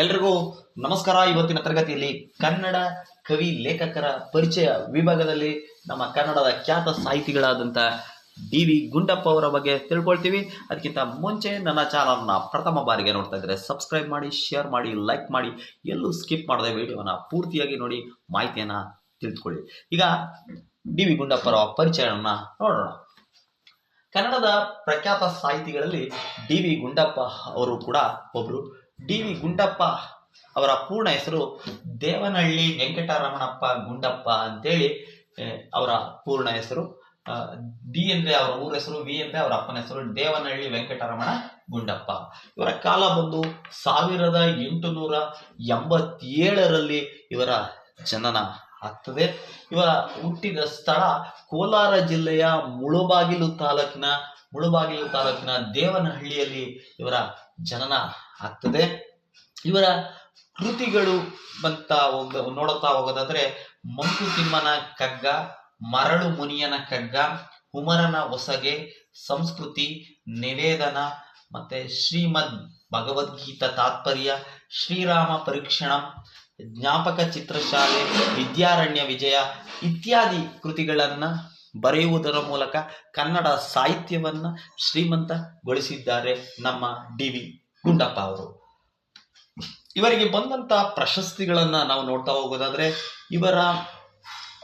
ಎಲ್ರಿಗೂ ನಮಸ್ಕಾರ. ಇವತ್ತಿನ ತರಗತಿಯಲ್ಲಿ ಕನ್ನಡ ಕವಿ ಲೇಖಕರ ಪರಿಚಯ ವಿಭಾಗದಲ್ಲಿ ನಮ್ಮ ಕನ್ನಡದ ಖ್ಯಾತ ಸಾಹಿತಿಗಳಾದಂಥ ಡಿ ವಿ ಗುಂಡಪ್ಪ ಅವರ ಬಗ್ಗೆ ತಿಳ್ಕೊಳ್ತೀವಿ. ಅದಕ್ಕಿಂತ ಮುಂಚೆ ನನ್ನ ಚಾನಲ್ನ ಪ್ರಥಮ ಬಾರಿಗೆ ನೋಡ್ತಾ ಇದ್ದರೆ ಸಬ್ಸ್ಕ್ರೈಬ್ ಮಾಡಿ ಶೇರ್ ಮಾಡಿ ಲೈಕ್ ಮಾಡಿ, ಎಲ್ಲೂ ಸ್ಕಿಪ್ ಮಾಡದೆ ವಿಡಿಯೋನ ಪೂರ್ತಿಯಾಗಿ ನೋಡಿ ಮಾಹಿತಿಯನ್ನು ತಿಳಿದುಕೊಳ್ಳಿ. ಈಗ ಡಿ ವಿ ಗುಂಡಪ್ಪರ ಪರಿಚಯವನ್ನು ನೋಡೋಣ. ಕನ್ನಡದ ಪ್ರಖ್ಯಾತ ಸಾಹಿತಿಗಳಲ್ಲಿ ಡಿ ವಿ ಗುಂಡಪ್ಪ ಅವರು ಕೂಡ ಒಬ್ಬರು ಡಿ ವಿ ಗುಂಡಪ್ಪ ಅವರ ಪೂರ್ಣ ಹೆಸರು ದೇವನಹಳ್ಳಿ ವೆಂಕಟರಮಣಪ್ಪ ಗುಂಡಪ್ಪ ಅಂತೇಳಿ ಅವರ ಪೂರ್ಣ ಹೆಸರು. ಡಿ ಅಂದ್ರೆ ಅವರ ಊರ ಹೆಸರು, ವಿ ಅಂದ್ರೆ ಅವರ ಅಪ್ಪನ ಹೆಸರು ದೇವನಹಳ್ಳಿ ವೆಂಕಟರಮಣ ಗುಂಡಪ್ಪ. ಇವರ ಕಾಲ ಬಂದು ಸಾವಿರದ ಎಂಟುನೂರ ಎಂಬತ್ತೇಳರಲ್ಲಿ ಇವರ ಜನನ ಆಗ್ತದೆ. ಇವರ ಹುಟ್ಟಿದ ಸ್ಥಳ ಕೋಲಾರ ಜಿಲ್ಲೆಯ ಮುಳುಬಾಗಿಲು ತಾಲೂಕಿನ ಮುಳುಬಾಗಿಲು ತಾಲೂಕಿನ ದೇವನಹಳ್ಳಿಯಲ್ಲಿ ಇವರ ಜನನ ಆಗ್ತದೆ. ಇವರ ಕೃತಿಗಳು ಬಂತ ಹೋಗ ನೋಡುತ್ತಾ ಹೋಗೋದಾದ್ರೆ ಮಂಕುತಿಮ್ಮನ ಕಗ್ಗ, ಮರಳು ಮುನಿಯನ ಕಗ್ಗ ಹುಮರನ ಹೊಸಗೆ, ಸಂಸ್ಕೃತಿ, ನಿವೇದನ, ಮತ್ತೆ ಶ್ರೀಮದ್ ಭಗವದ್ಗೀತಾ ತಾತ್ಪರ್ಯ, ಶ್ರೀರಾಮ ಪರೀಕ್ಷಣಂ ಜ್ಞಾಪಕ ಚಿತ್ರಶಾಲೆ, ವಿದ್ಯಾರಣ್ಯ ವಿಜಯ ಇತ್ಯಾದಿ ಕೃತಿಗಳನ್ನು ಬರೆಯುವುದರ ಮೂಲಕ ಕನ್ನಡ ಸಾಹಿತ್ಯವನ್ನು ಶ್ರೀಮಂತಗೊಳಿಸಿದ್ದಾರೆ ನಮ್ಮ ಡಿ ವಿ ಗುಂಡಪ್ಪ ಅವರು. ಇವರಿಗೆ ಬಂದಂತ ಪ್ರಶಸ್ತಿಗಳನ್ನು ನಾವು ನೋಡ್ತಾ ಹೋಗೋದಾದ್ರೆ ಇವರ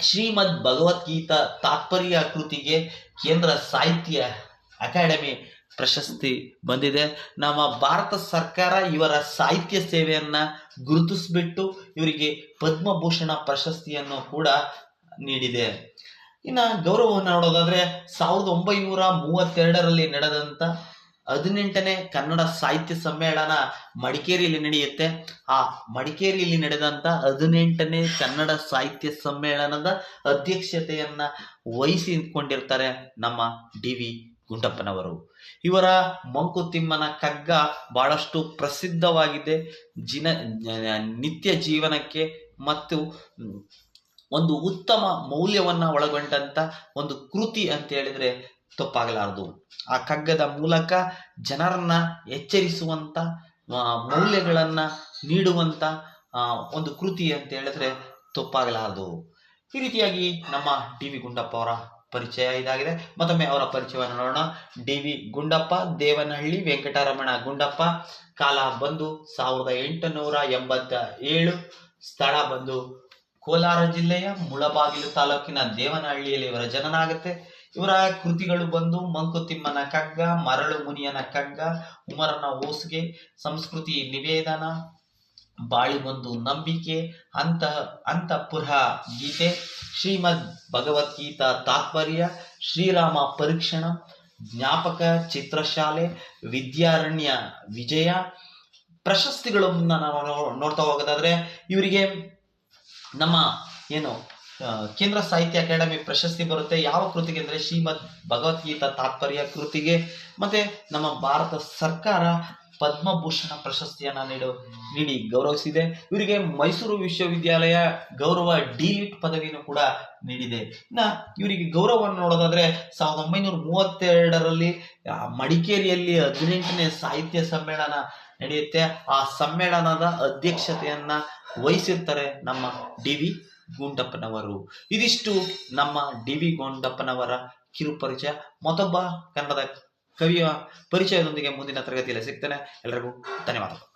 ಶ್ರೀಮದ್ ಭಗವದ್ಗೀತಾ ತಾತ್ಪರ್ಯ ಕೃತಿಗೆ ಕೇಂದ್ರ ಸಾಹಿತ್ಯ ಅಕಾಡೆಮಿ ಪ್ರಶಸ್ತಿ ಬಂದಿದೆ. ನಮ್ಮ ಭಾರತ ಸರ್ಕಾರ ಇವರ ಸಾಹಿತ್ಯ ಸೇವೆಯನ್ನ ಗುರುತಿಸ್ಬಿಟ್ಟು ಇವರಿಗೆ ಪದ್ಮಭೂಷಣ ಪ್ರಶಸ್ತಿಯನ್ನು ಕೂಡ ನೀಡಿದೆ. ಇನ್ನ ಗೌರವವನ್ನು ನೋಡೋದಾದ್ರೆ ಸಾವಿರದ ಒಂಬೈನೂರ ಮೂವತ್ತೆರಡರಲ್ಲಿ ನಡೆದಂತ ಹದಿನೆಂಟನೇ ಕನ್ನಡ ಸಾಹಿತ್ಯ ಸಮ್ಮೇಳನ ಮಡಿಕೇರಿಯಲ್ಲಿ ನಡೆಯುತ್ತೆ. ಆ ಮಡಿಕೇರಿಯಲ್ಲಿ ನಡೆದಂತ ಹದಿನೆಂಟನೇ ಕನ್ನಡ ಸಾಹಿತ್ಯ ಸಮ್ಮೇಳನದ ಅಧ್ಯಕ್ಷತೆಯನ್ನ ವಹಿಸಿಕೊಂಡಿರ್ತಾರೆ ನಮ್ಮ ಡಿ ವಿ ಗುಂಡಪ್ಪನವರು. ಇವರ ಮಂಕುತಿಮ್ಮನ ಕಗ್ಗ ಬಹಳಷ್ಟು ಪ್ರಸಿದ್ಧವಾಗಿದೆ. ಜಿನ, ನಿತ್ಯ ಜೀವನಕ್ಕೆ ಮತ್ತು ಒಂದು ಉತ್ತಮ ಮೌಲ್ಯವನ್ನ ಒಳಗೊಂಡಂತ ಒಂದು ಕೃತಿ ಅಂತ ಹೇಳಿದ್ರೆ ತಪ್ಪಾಗಲಾರದು. ಆ ಕಗ್ಗದ ಮೂಲಕ ಜನರನ್ನ ಎಚ್ಚರಿಸುವಂತ ಮೌಲ್ಯಗಳನ್ನ ನೀಡುವಂತ ಒಂದು ಕೃತಿ ಅಂತ ಹೇಳಿದ್ರೆ ತಪ್ಪಾಗಲಾರದು. ಈ ರೀತಿಯಾಗಿ ನಮ್ಮ ಡಿ ವಿ ಗುಂಡಪ್ಪ ಅವರ ಪರಿಚಯ ಇದಾಗಿದೆ. ಮತ್ತೊಮ್ಮೆ ಅವರ ಪರಿಚಯವನ್ನು ನೋಡೋಣ. D V Gundappa, Devanahalli, Venkataramana Gundappa. ಕಾಲ ಬಂದು ಸಾವಿರದ ಎಂಟುನೂರ ಎಂಬತ್ತ ಏಳು ಸ್ಥಳ ಬಂದು ಕೋಲಾರ ಜಿಲ್ಲೆಯ ಮುಳಬಾಗಿಲು ತಾಲೂಕಿನ ದೇವನಹಳ್ಳಿಯಲ್ಲಿ ಇವರ ಜನನ ಆಗುತ್ತೆ ಇವರ ಕೃತಿಗಳು ಬಂದು ಮಂಕುತಿಮ್ಮನ ಕಗ್ಗ ಮರಳು ಮುನಿಯನ ಕಗ್ಗ ಉಮರನ ಓಸುಗೆ, ಸಂಸ್ಕೃತಿ ನಿವೇದನ ಬಾಳಿಗೊಂದು ನಂಬಿಕೆ ಅಂತ ಅಂತಃಪುರ ಗೀತೆ, ಶ್ರೀಮದ್ ಭಗವದ್ಗೀತಾ ತಾತ್ಪರ್ಯ, ಶ್ರೀರಾಮ ಪರೀಕ್ಷಣ, ಜ್ಞಾಪಕ ಚಿತ್ರಶಾಲೆ, ವಿದ್ಯಾರಣ್ಯ ವಿಜಯ. ಪ್ರಶಸ್ತಿಗಳನ್ನ ನಾವು ನೋಡ್ತಾ ಹೋಗೋದಾದ್ರೆ ಇವರಿಗೆ ನಮ್ಮ ಏನು ಕೇಂದ್ರ ಸಾಹಿತ್ಯ ಅಕಾಡೆಮಿ ಪ್ರಶಸ್ತಿ ಬರುತ್ತೆ. ಯಾವ ಕೃತಿಗೆ ಅಂದರೆ ಶ್ರೀಮದ್ ಭಗವದ್ಗೀತಾ ತಾತ್ಪರ್ಯ ಕೃತಿಗೆ. ಮತ್ತೆ ನಮ್ಮ ಭಾರತ ಸರ್ಕಾರ ಪದ್ಮಭೂಷಣ ಪ್ರಶಸ್ತಿಯನ್ನ ನೀಡು, ನೀಡಿ ಗೌರವಿಸಿದೆ. ಇವರಿಗೆ ಮೈಸೂರು ವಿಶ್ವವಿದ್ಯಾಲಯ ಗೌರವ ಡಿಲಿಟ್ ಪದವಿಯನ್ನು ಕೂಡ ನೀಡಿದೆ. ಇನ್ನ ಇವರಿಗೆ ಗೌರವವನ್ನು ನೋಡೋದಾದ್ರೆ ಸಾವಿರದ ಒಂಬೈನೂರ ಮೂವತ್ತೆರಡರಲ್ಲಿ ಮಡಿಕೇರಿಯಲ್ಲಿ ಹದಿನೆಂಟನೇ ಸಾಹಿತ್ಯ ಸಮ್ಮೇಳನ ನಡೆಯುತ್ತೆ. ಆ ಸಮ್ಮೇಳನದ ಅಧ್ಯಕ್ಷತೆಯನ್ನ ವಹಿಸಿರ್ತಾರೆ ನಮ್ಮ ಡಿ ವಿ ಗುಂಡಪ್ಪನವರು. ಇದಿಷ್ಟು ನಮ್ಮ ಡಿ ವಿ ಗುಂಡಪ್ಪನವರ ಕಿರುಪರಿಚಯ. ಮತ್ತೊಬ್ಬ ಕನ್ನಡದ ಕವಿಯ ಪರಿಚಯದೊಂದಿಗೆ ಮುಂದಿನ ತರಗತಿಯಲ್ಲಿ ಸಿಗ್ತೇನೆ. ಎಲ್ಲರಿಗೂ ಧನ್ಯವಾದಗಳು.